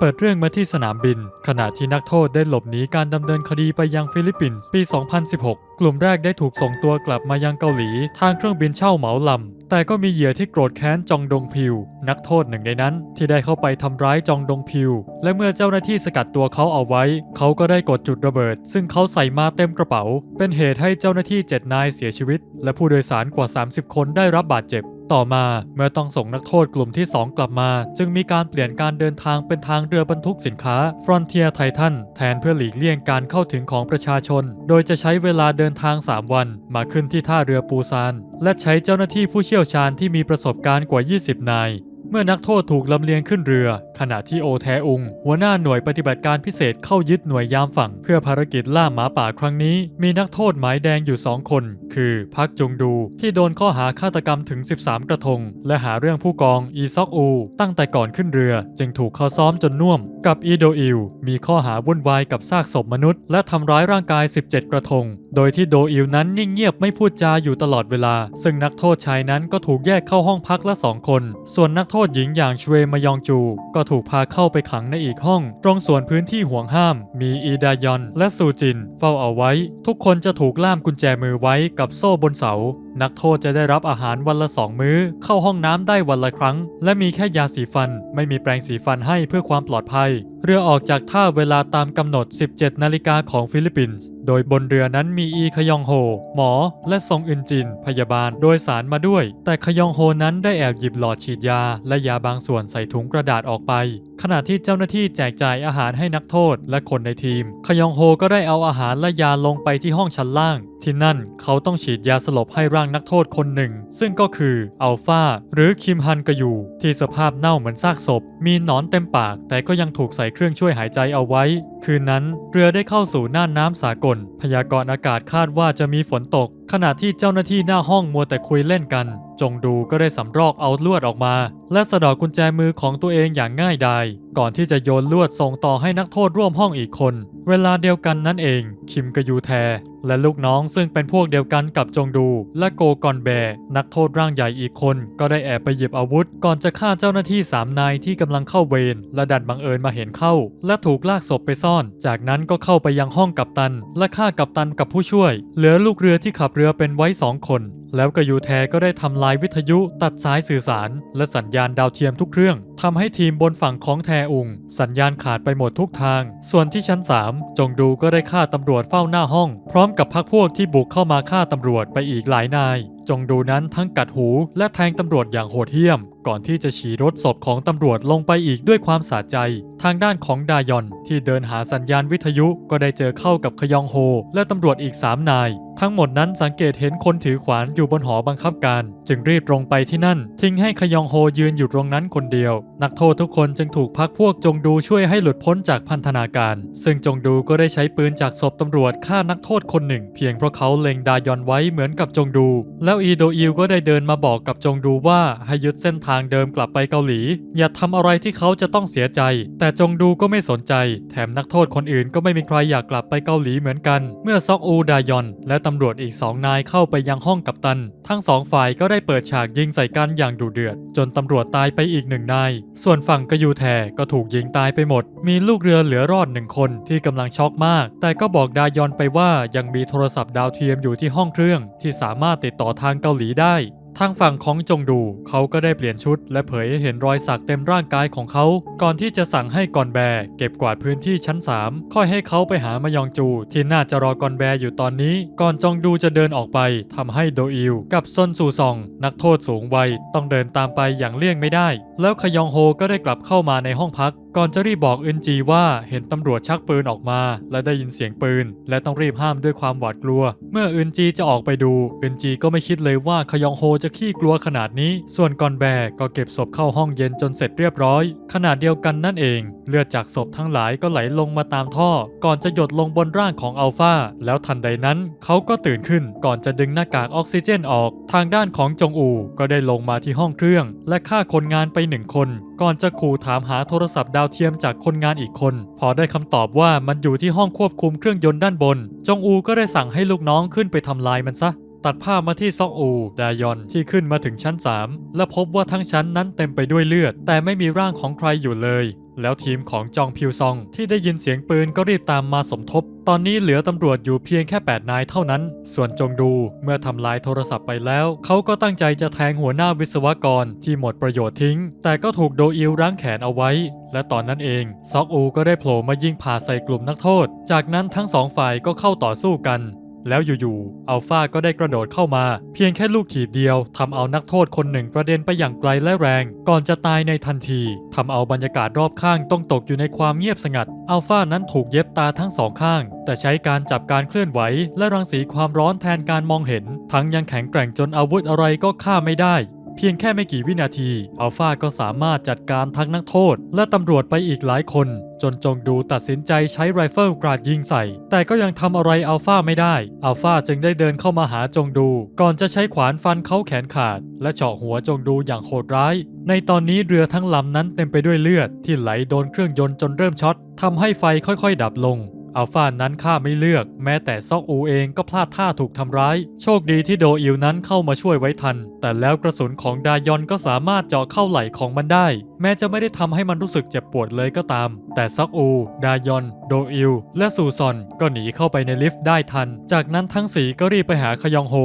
เปิดเรื่องมาที่สนามบิน ขณะที่นักโทษได้หลบหนีการดำเนินคดีไปยังฟิลิปปินส์ปี 2016 กลุ่มแรกได้ถูกส่งตัวกลับมายังเกาหลี ทางเครื่องบินเช่าเหมาลำ แต่ก็มีเหยื่อที่โกรธแค้นจองดงพิว นักโทษหนึ่งในนั้น ที่ได้เข้าไปทำร้ายจองดงพิว และเมื่อเจ้าหน้าที่สกัดตัวเขาเอาไว้ เขาก็ได้กดจุดระเบิด ซึ่งเขาใส่มาเต็มกระเป๋า เป็นเหตุให้เจ้าหน้าที่7นายเสียชีวิต และผู้โดยสารกว่า 30 คนได้รับบาดเจ็บ ต่อมาเมื่อต้องส่งนักโทษกลุ่มที่ 2 กลับมา จึงมีการเปลี่ยนการเดินทางเป็นทางเรือบรรทุกสินค้า Frontier Titan แทนเพื่อหลีกเลี่ยงการเข้าถึงของประชาชน โดยจะใช้เวลาเดินทาง 3 วัน มาขึ้นที่ท่าเรือปูซาน และใช้เจ้าหน้าที่ผู้เชี่ยวชาญที่มีประสบการณ์กว่า 20 นาย เมื่อนักโทษถูกลำเลียงขึ้นเรือ ขณะที่โอแทอุง หัวหน้าหน่วยปฏิบัติการพิเศษเข้ายึดหน่วยยามฝั่ง เพื่อภารกิจล่าหมาป่าครั้งนี้ มีนักโทษหมายแดงอยู่สองคน คือพักจงดูที่โดนข้อหาฆาตกรรมถึง 13 กระทง และหาเรื่องผู้กองอีซอกอู ตั้งแต่ก่อนขึ้นเรือ จึงถูกเขาซ้อมจนน่วม กับอีโดอิลมีข้อหาวุ่นวายกับซากศพมนุษย์ และทำร้ายร่างกาย 17 กระทงโดยที่โดอิลนั้นนิ่งเงียบไม่พูดจาอยู่ตลอดเวลา ซึ่งนักโทษชายนั้นก็ถูกแยกเข้าห้องพักละสองคน ส่วนนักโทษหญิงอย่างชเวมยองจู ก็ถูกพาเข้าไปขังในอีกห้อง ตรงส่วนพื้นที่ห่วงห้าม มีอีดายอนและซูจิน เฝ้าเอาไว้ ทุกคนจะถูกล่ามกุญแจมือไว้กับโซ่บนเสานักโทษจะได้รับอาหารวันละสองมื้อ เข้าห้องน้ำได้วันละครั้ง และมีแค่ยาสีฟัน ไม่มีแปรงสีฟันให้เพื่อความปลอดภัย เรือออกจากท่าเวลาตามกำหนด 17 นาฬิกาของฟิลิปปินส์ โดยบนเรือนั้นมีอีคยองโฮ หมอ และซงอึนจิน พยาบาลโดยสารมาด้วย แต่คยองโฮนั้นได้แอบหยิบหลอดฉีดยา และยาบางส่วนใส่ถุงกระดาษออกไป ขณะที่เจ้าหน้าที่แจกจ่ายอาหารให้นักโทษและคนในทีมคยองโฮก็ได้เอาอาหารและยาลงไปที่ห้องชั้นล่าง ที่นั่น เขาต้องฉีดยาสลบให้ร่างนักโทษคนหนึ่ง ซึ่งก็คืออัลฟาหรือคิมฮันกยูที่สภาพเน่าเหมือนซากศพ มีหนอนเต็มปาก แต่ก็ยังถูกใส่เครื่องช่วยหายใจเอาไว้ คืนนั้นเรือได้เข้าสู่น่านน้ำสากล พยากรณ์อากาศคาดว่าจะมีฝนตก ขณะที่เจ้าหน้าที่หน้าห้องมัวแต่คุยเล่นกัน จงดูก็ได้สำรอกเอาลวดออกมา และสะดอกกุญแจมือของตัวเองอย่างง่ายดายก่อนที่จะโยนลวดส่งต่อให้นักโทษร่วมห้องอีกคน เวลาเดียวกันนั่นเอง คิมกยูแทและลูกน้องซึ่งเป็นพวกเดียวกันกับจงดู และโกกอนแบ นักโทษร่างใหญ่อีกคน ก็ได้แอบไปหยิบอาวุธ ก่อนจะฆ่าเจ้าหน้าที่สามนายที่กำลังเข้าเวรและดันบังเอิญมาเห็นเข้า และถูกลากศพไปซ่อน จากนั้นก็เข้าไปยังห้องกัปตัน และฆ่ากัปตันกับผู้ช่วย เหลือลูกเรือที่ขับเรือเป็นไว้สองคนแล้วกยูแทก็ได้ทำลายวิทยุตัดสายสื่อสาร และสัญญาณดาวเทียมทุกเครื่องทำให้ทีมบนฝั่งของแทอุง สัญญาณขาดไปหมดทุกทาง ส่วนที่ชั้น 3 จงดูก็ได้ฆ่าตำรวจเฝ้าหน้าห้อง พร้อมกับพักพวกที่บุกเข้ามาฆ่าตำรวจไปอีกหลายนาย จงดูนั้นทั้งกัดหูและแทงตำรวจอย่างโหดเหี้ยม ก่อนที่จะฉีรถศพของตำรวจลงไปอีกด้วยความสะใจ ทางด้านของดายอนที่เดินหาสัญญาณวิทยุก็ได้เจอเข้ากับขยองโฮ และตำรวจอีก3นาย ทั้งหมดนั้นสังเกตเห็นคนถือขวานอยู่บนหอบังคับการ จึงรีบตรงไปที่นั่น ทิ้งให้ขยองโฮยืนอยู่ตรงนั้นคนเดียว นักโทษทุกคนจึงถูกพักพวกจงดูช่วยให้หลุดพ้นจากพันธนาการ ซึ่งจงดูก็ได้ใช้ปืนจากศพตำรวจฆ่านักโทษคนหนึ่ง เพียงเพราะเขาเล็งดายอนไว้เหมือนกับจงดู แล้วอีโดอิลก็ได้เดินมาบอกกับจงดูว่าให้ยึดเส้นทางเดิมกลับไปเกาหลี อย่าทำอะไรที่เขาจะต้องเสียใจ แต่จงดูก็ไม่สนใจ แถมนักโทษคนอื่นก็ไม่มีใครอยากกลับไปเกาหลีเหมือนกัน เมื่อซอกอูดายอน และตำรวจอีกสองนายเข้าไปยังห้องกัปตัน ทั้งสองฝ่ายก็ได้ได้เปิดฉากยิงใส่กันอย่างดุเดือด จนตำรวจตายไปอีกหนึ่งนาย ส่วนฝั่งกยูแทก็ถูกยิงตายไปหมด มีลูกเรือเหลือรอดหนึ่งคนที่กำลังช็อกมาก แต่ก็บอกดายอนไปว่ายังมีโทรศัพท์ดาวเทียมอยู่ที่ห้องเครื่อง ที่สามารถติดต่อทางเกาหลีได้ ทางฝั่งของจงดู เขาก็ได้เปลี่ยนชุด และเผยให้เห็นรอยสักเต็มร่างกายของเขา ก่อนที่จะสั่งให้กอนแบเก็บกวาดพื้นที่ชั้น 3 ค่อยให้เขาไปหามายองจู ที่น่าจะรอกอนแบอยู่ตอนนี้ ก่อนจงดูจะเดินออกไปทำให้โดอิลกับซนซูซอง นักโทษสูงวัยต้องเดินตามไปอย่างเลี่ยงไม่ได้ แล้วขยองโฮก็ได้กลับเข้ามาในห้องพักก่อนจะรีบบอกอึนจีว่าเห็นตำรวจชักปืนออกมา และได้ยินเสียงปืน และต้องรีบห้ามด้วยความหวาดกลัว เมื่ออึนจีจะออกไปดูอึนจีก็ไม่คิดเลยว่าขยองโฮจะขี้กลัวขนาดนี้ ส่วนกอนแบก็เก็บศพเข้าห้องเย็นจนเสร็จเรียบร้อยขณะเดียวกันนั่นเอง เลือดจากศพทั้งหลายก็ไหลลงมาตามท่อ ก่อนจะหยดลงบนร่างของอัลฟาแล้วทันใดนั้น เขาก็ตื่นขึ้น ก่อนจะดึงหน้ากากออกซิเจนออก ทางด้านของจงอูก็ได้ลงมาที่ห้องเครื่อง และฆ่าคนงานไปหนึ่งคน ก่อนจะขู่ถามหาโทรศัพท์ดาวเทียมจากคนงานอีกคน พอได้คำตอบว่ามันอยู่ที่ห้องควบคุมเครื่องยนต์ด้านบน จงอูก็ได้สั่งให้ลูกน้องขึ้นไปทำลายมันซะตัดภาพมาที่ซอกอู ดายอนที่ขึ้นมาถึงชั้น 3 และพบว่าทั้งชั้นนั้นเต็มไปด้วยเลือด แต่ไม่มีร่างของใครอยู่เลย แล้วทีมของจองพิวซองที่ได้ยินเสียงปืนก็รีบตามมาสมทบ ตอนนี้เหลือตำรวจอยู่เพียงแค่ 8 นายเท่านั้น ส่วนจงดูเมื่อทำลายโทรศัพท์ไปแล้ว เขาก็ตั้งใจจะแทงหัวหน้าวิศวกรที่หมดประโยชน์ทิ้ง แต่ก็ถูกโดอิลรั้งแขนเอาไว้ และตอนนั้นเอง ซอกอูก็ได้โผล่มายิงผ่าใส่กลุ่มนักโทษ จากนั้นทั้งสองฝ่ายก็เข้าต่อสู้กัน แล้วอยู่ๆอัลฟาก็ได้กระโดดเข้ามา เพียงแค่ลูกถีบเดียวทำเอานักโทษคนหนึ่งกระเด็นไปอย่างไกลและแรง ก่อนจะตายในทันทีทำเอาบรรยากาศรอบข้างต้องตกอยู่ในความเงียบสงัดอัลฟานั้นถูกเย็บตาทั้งสองข้าง แต่ใช้การจับการเคลื่อนไหว และรังสีความร้อนแทนการมองเห็น ทั้งยังแข็งแกร่งจนอาวุธอะไรก็ฆ่าไม่ได้ เพียงแค่ไม่กี่วินาทีอัลฟาก็สามารถจัดการทั้งนักโทษ และตำรวจไปอีกหลายคน จนจงดูตัดสินใจใช้ไรเฟิลกราดยิงใส่ แต่ก็ยังทำอะไรอัลฟาไม่ได้อัลฟาจึงได้เดินเข้ามาหาจงดู ก่อนจะใช้ขวานฟันเขาแขนขาด และเจาะหัวจงดูอย่างโหดร้าย ในตอนนี้เรือทั้งลำนั้นเต็มไปด้วยเลือดที่ไหลโดนเครื่องยนต์จนเริ่มช็อตทำให้ไฟค่อยๆ ดับลง อัลฟานั้นฆ่าไม่เลือก แม้แต่ซอกอูเองก็พลาดท่าถูกทำร้าย โชคดีที่โดอิลนั้นเข้ามาช่วยไว้ทัน แต่แล้วกระสุนของดายอนก็สามารถเจาะเข้าไหล่ของมันได้ แม้จะไม่ได้ทำให้มันรู้สึกเจ็บปวดเลยก็ตาม แต่ซอกอู ดายอน โดอิล และซูซอน ก็หนีเข้าไปในลิฟต์ได้ทัน จากนั้นทั้งสีก็รีบไปหาขยองโฮ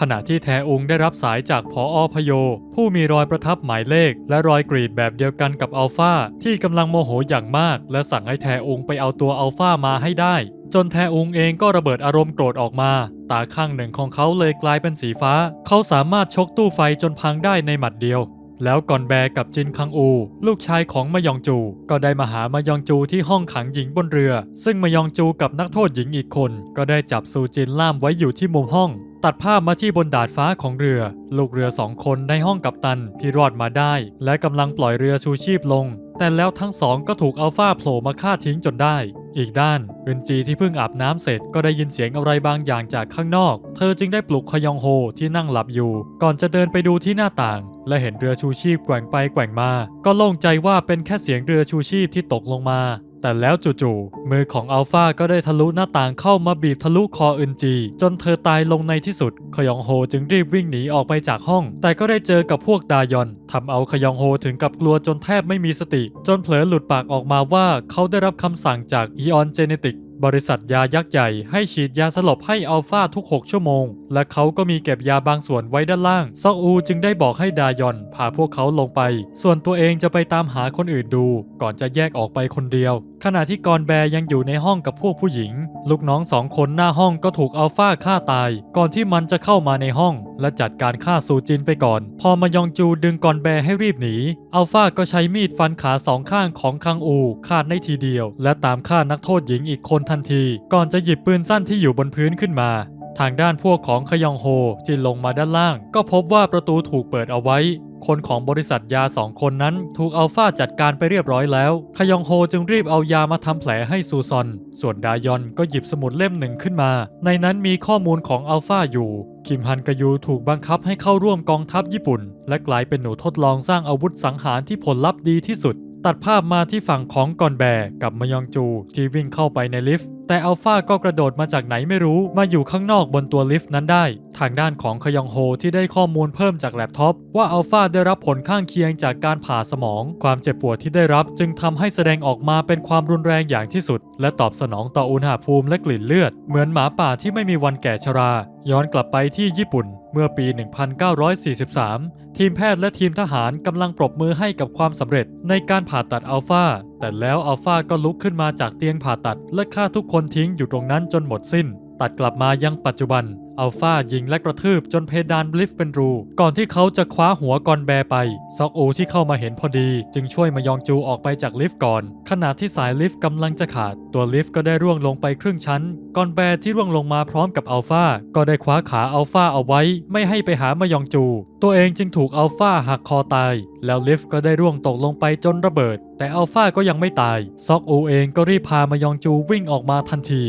ขณะที่แทอุงได้รับสายจากผออพโย ผู้มีรอยประทับหมายเลข และรอยกรีดแบบเดียวกันกับอัลฟาที่กำลังโมโหอย่างมาก และสั่งให้แทอุงไปเอาตัวอัลฟามาให้ได้ จนแทอุงเองก็ระเบิดอารมณ์โกรธออกมา ตาข้างหนึ่งของเขาเลยกลายเป็นสีฟ้า เขาสามารถชกตู้ไฟจนพังได้ในหมัดเดียวแล้วก่อนแบกับจินคังอู ลูกชายของมายองจู ก็ได้มาหามายองจูที่ห้องขังหญิงบนเรือ ซึ่งมายองจูกับนักโทษหญิงอีกคน ก็ได้จับซูจินล่ามไว้อยู่ที่มุมห้อง ตัดภาพมาที่บนดาดฟ้าของเรือ ลูกเรือสองคนในห้องกัปตันที่รอดมาได้ และกำลังปล่อยเรือชูชีพลง แต่แล้วทั้งสองก็ถูกอัลฟาโผล่มาฆ่าทิ้งจนได้ อีกด้านอึนจีที่เพิ่งอาบน้ำเสร็จก็ได้ยินเสียงอะไรบางอย่างจากข้างนอก เธอจึงได้ปลุกขยองโฮที่นั่งหลับอยู่ ก่อนจะเดินไปดูที่หน้าต่าง และเห็นเรือชูชีพแกว่งไปแกว่งมา ก็โล่งใจว่าเป็นแค่เสียงเรือชูชีพที่ตกลงมา แต่แล้วจู่ๆมือของอัลฟาก็ได้ทะลุหน้าต่างเข้ามาบีบทะลุคออึนจี จนเธอตายลงในที่สุด ขยองโฮจึงรีบวิ่งหนีออกไปจากห้อง แต่ก็ได้เจอกับพวกดายอนทำเอาขยองโฮถึงกับกลัวจนแทบไม่มีสติ จนเผลอหลุดปากออกมาว่าเขาได้รับคำสั่งจากอีออนเจเนติก บริษัทยายักษ์ใหญ่ให้ฉีดยาสลบให้อัลฟาทุก 6 ชั่วโมง และเขาก็มีเก็บยาบางส่วนไว้ด้านล่าง ซอกอูจึงได้บอกให้ดายอนพาพวกเขาลงไป ส่วนตัวเองจะไปตามหาคนอื่นดู ก่อนจะแยกออกไปคนเดียว ขณะที่กอนแบร์ยังอยู่ในห้องกับพวกผู้หญิง ลูกน้องสองคนหน้าห้องก็ถูกอัลฟาฆ่าตาย ก่อนที่มันจะเข้ามาในห้อง และจัดการฆ่าซูจินไปก่อน พอมายองจูดึงกอนแบร์ให้รีบหนี อัลฟาก็ใช้มีดฟันขาสองข้างของคังอูขาดในทีเดียว และตามฆ่านักโทษหญิงอีกคนทันที ก่อนจะหยิบปืนสั้นที่อยู่บนพื้นขึ้นมา ทางด้านพวกของขยองโฮที่ลงมาด้านล่าง ก็พบว่าประตูถูกเปิดเอาไว้ คนของบริษัทยาสองคนนั้น ถูกอัลฟาจัดการไปเรียบร้อยแล้ว ขยองโฮจึงรีบเอายามาทำแผลให้ซูซอน ส่วนดายอนก็หยิบสมุดเล่มหนึ่งขึ้นมา ในนั้นมีข้อมูลของอัลฟาอยู่ คิมฮันกยูถูกบังคับให้เข้าร่วมกองทัพญี่ปุ่น และกลายเป็นหนูทดลองสร้างอาวุธสังหารที่ผลลัพธ์ดีที่สุด ตัดภาพมาที่ฝั่งของกอนแบกับมยองจูที่วิ่งเข้าไปในลิฟต์ แต่อัลฟาก็กระโดดมาจากไหนไม่รู้มาอยู่ข้างนอกบนตัวลิฟต์นั้นได้ ทางด้านของขยองโฮที่ได้ข้อมูลเพิ่มจากแล็ปท็อปว่าอัลฟาได้รับผลข้างเคียงจากการผ่าสมอง ความเจ็บปวดที่ได้รับจึงทำให้แสดงออกมาเป็นความรุนแรงอย่างที่สุด และตอบสนองต่ออุณหภูมิและกลิ่นเลือด เหมือนหมาป่าที่ไม่มีวันแก่ชรา ย้อนกลับไปที่ญี่ปุ่น เมื่อปี 1943 ทีมแพทย์และทีมทหารกำลังปรบมือให้กับความสำเร็จในการผ่าตัดอัลฟาแต่แล้วอัลฟาก็ลุกขึ้นมาจากเตียงผ่าตัด และฆ่าทุกคนทิ้งอยู่ตรงนั้นจนหมดสิ้น ตัดกลับมายังปัจจุบัน อัลฟายิงและกระทืบจนเพดานลิฟต์เป็นรู ก่อนที่เขาจะคว้าหัวกอนแบไป ซอกโอที่เข้ามาเห็นพอดี จึงช่วยมายองจูออกไปจากลิฟต์ก่อน ขณะที่สายลิฟต์กำลังจะขาด ตัวลิฟต์ก็ได้ร่วงลงไปครึ่งชั้น กอนแบที่ร่วงลงมาพร้อมกับอัลฟาก็ได้คว้าขาอัลฟาเอาไว้ ไม่ให้ไปหามายองจู ตัวเองจึงถูกอัลฟาหักคอตาย แล้วลิฟต์ก็ได้ร่วงตกลงไปจนระเบิด แต่อัลฟาก็ยังไม่ตาย ซอกโอเองก็รีบพามายองจูวิ่งออกมาทันที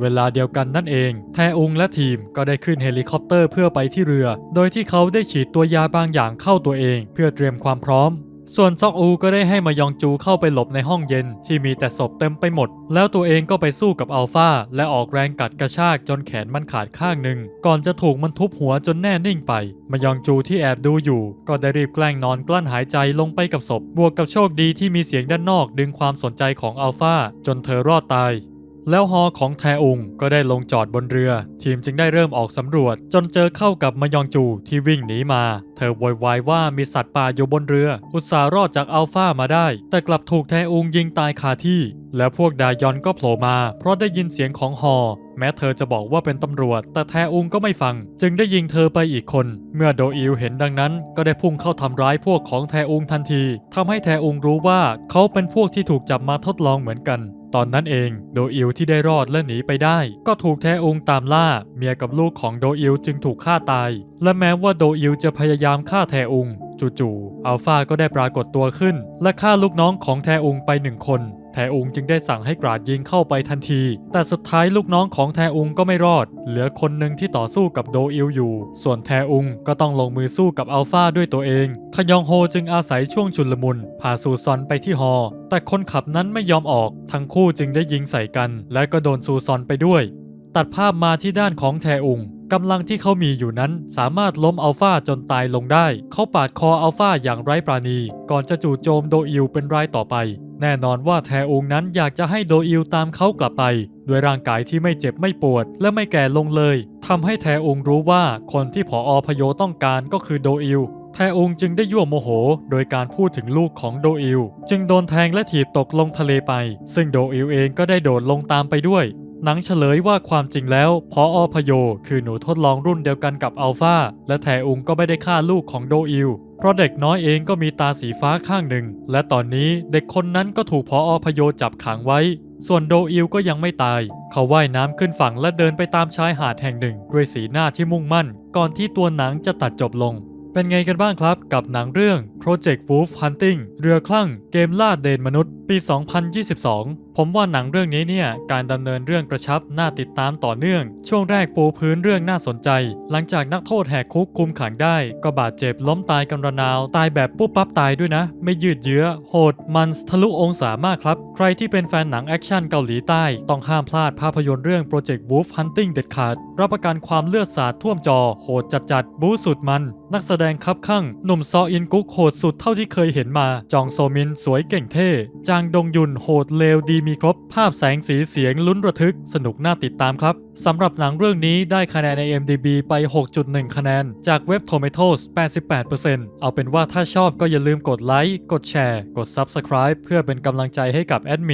เวลาเดียวกันนั่นเอง แทอุงและทีมก็ได้ขึ้นเฮลิคอปเตอร์เพื่อไปที่เรือ โดยที่เขาได้ฉีดตัวยาบางอย่างเข้าตัวเอง เพื่อเตรียมความพร้อม ส่วนซอกอูก็ได้ให้มายองจูเข้าไปหลบในห้องเย็น ที่มีแต่ศพเต็มไปหมด แล้วตัวเองก็ไปสู้กับอัลฟาและออกแรงกัดกระชากจนแขนมันขาดข้างหนึ่ง ก่อนจะถูกมันทุบหัวจนแน่นิ่งไป มายองจูที่แอบดูอยู่ ก็ได้รีบแกล้งนอนกลั้นหายใจลงไปกับศพ บวกกับโชคดีที่มีเสียงด้านนอกดึงความสนใจของอัลฟาจนเธอรอดตาย แล้วฮอของแทอุงก็ได้ลงจอดบนเรือ ทีมจึงได้เริ่มออกสำรวจ จนเจอเข้ากับมายองจูที่วิ่งหนีมา เธอโวยวายว่ามีสัตว์ป่าอยู่บนเรือ อุตส่าห์รอดจากอัลฟามาได้ แต่กลับถูกแทอุงยิงตายคาที่ แล้วพวกดายอนก็โผล่มา เพราะได้ยินเสียงของฮอ แม้เธอจะบอกว่าเป็นตำรวจ แต่แทอุงก็ไม่ฟัง จึงได้ยิงเธอไปอีกคน เมื่อโดอิวเห็นดังนั้น ก็ได้พุ่งเข้าทำร้ายพวกของแทอุงทันทีทำให้แทอุงรู้ว่าเขาเป็นพวกที่ถูกจับมาทดลองเหมือนกันตอนนั้นเองโดอิวที่ได้รอดและหนีไปได้ ก็ถูกแทอุงตามล่า เมียกับลูกของโดอิวจึงถูกฆ่าตาย และแม้ว่าโดอิวจะพยายามฆ่าแทอุงจู่ๆอัลฟาก็ได้ปรากฏตัวขึ้น และฆ่าลูกน้องของแทอุงไปหนึ่งคน แทอุงจึงได้สั่งให้กราดยิงเข้าไปทันที แต่สุดท้ายลูกน้องของแทอุงก็ไม่รอด เหลือคนหนึ่งที่ต่อสู้กับโดอิลอยู่ ส่วนแทอุงก็ต้องลงมือสู้กับอัลฟาด้วยตัวเอง ขยองโฮจึงอาศัยช่วงชุลมุนพาซูซอนไปที่ฮอ แต่คนขับนั้นไม่ยอมออก ทั้งคู่จึงได้ยิงใส่กัน และก็โดนซูซอนไปด้วย ตัดภาพมาที่ด้านของแทอุงกำลังที่เขามีอยู่นั้นสามารถล้มอัลฟาจนตายลงได้ เขาปาดคออัลฟาอย่างไร้ปราณี ก่อนจะจู่โจมโดอิลเป็นรายต่อไป แน่นอนว่าแทองนั้นอยากจะให้โดอิลตามเขากลับไป ด้วยร่างกายที่ไม่เจ็บไม่ปวด และไม่แก่ลงเลยทำให้แทองรู้ว่าคนที่ผออพโยต้องการก็คือโดอิลแทองจึงได้ยั่วโมโห โดยการพูดถึงลูกของโดอิล จึงโดนแทงและถีบตกลงทะเลไป ซึ่งโดอิลเองก็ได้โดดลงตามไปด้วย หนังเฉลยว่าความจริงแล้วพออพโย คือหนูทดลองรุ่นเดียวกันกับอัลฟาและแทอุงก็ไม่ได้ฆ่าลูกของโดอิล เพราะเด็กน้อยเองก็มีตาสีฟ้าข้างหนึ่ง และตอนนี้เด็กคนนั้นก็ถูกพออพโยจับขังไว้ ส่วนโดอิลก็ยังไม่ตาย เขาว่ายน้ำขึ้นฝั่งและเดินไปตามชายหาดแห่งหนึ่ง ด้วยสีหน้าที่มุ่งมั่น ก่อนที่ตัวหนังจะตัดจบลงเป็นไงกันบ้างครับกับหนังเรื่อง Project Wolf Hunting เรือคลั่งเกมล่าเดนมนุษย์ ปี 2022 ผมว่าหนังเรื่องนี้เนี่ยการดำเนินเรื่องกระชับน่าติดตามต่อเนื่อง ช่วงแรกปูพื้นเรื่องน่าสนใจ หลังจากนักโทษแหกคุกคุมขังได้ ก็บาดเจ็บล้มตายกันระนาว ตายแบบปุ๊บปั๊บตายด้วยนะ ไม่ยืดเยื้อ โหดมันทะลุองศามากครับ ใครที่เป็นแฟนหนังแอคชั่นเกาหลีใต้ ต้องห้ามพลาดภาพยนตร์เรื่อง Project Wolf Hunting เด็ดขาดรับประกันความเลือดสาดท่วมจอ โหดจัดๆบู๊สุดมัน นักแสดงคับข้างหนุ่มซออินกุ๊กโหดสุดเท่าที่เคยเห็นมา จองโซมินสวยเก่งเท่จางดงยุนโหดเลวดีมีครบภาพแสงสีเสียงลุ้นระทึกสนุกน่าติดตามครับสำหรับหนังเรื่องนี้ได้คะแนนใน MDB ไป 6.1 คะแนน จากเว็บ Tomatoes 88%เอาเป็นว่าถ้าชอบก็อย่าลืมกดไลค์ กดแชร์ กด Subscribe เพื่อเป็นกำลังใจให้กับแอดมิน